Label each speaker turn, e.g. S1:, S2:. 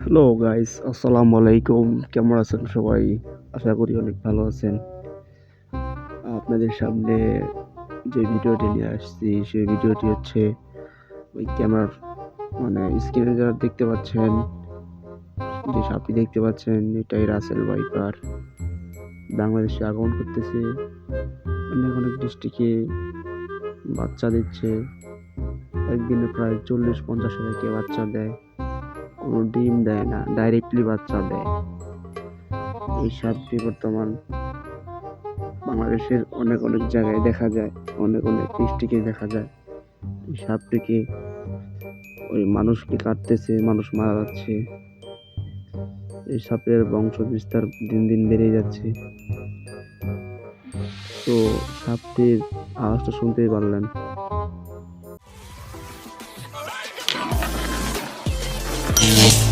S1: Hello guys আসসালামু আলাইকুম কেমন আছেন সবাই? আশা করি অনেক ভালো আছেন। আপনাদের সামনে যে ভিডিওটি নিয়ে আসছি, সেই ভিডিওটি হচ্ছে ওই ক্যামেরার মানে স্ক্রিনে যারা দেখতে পাচ্ছেন, যে সাপটি দেখতে পাচ্ছেন, এটাই রাসেল ভাইপার বাংলাদেশে আগমন করতেছে। অনেক অনেক ডিস্ট্রিক্টে বাচ্চা দিচ্ছে। একদিনে প্রায় চল্লিশ, পঞ্চাশ হাজার কে বাচ্চা দেয়। কোনো ডিম দেয় না ডাইরেক্টলি বাচ্চা দেয়। এই সাপটি বর্তমান বাংলাদেশের অনেক অনেক জায়গায় দেখা যায়, অনেক অনেক ডিস্ট্রিক্টে দেখা যায়। এই সাপটিকে ওই মানুষকে কাটতেছে, মানুষ মারা যাচ্ছে। এই সাপের বংশ বিস্তার দিন দিন বেড়ে যাচ্ছে। তো সাপটির আওয়াজটা শুনতেই পারলেন।
S2: Thank you.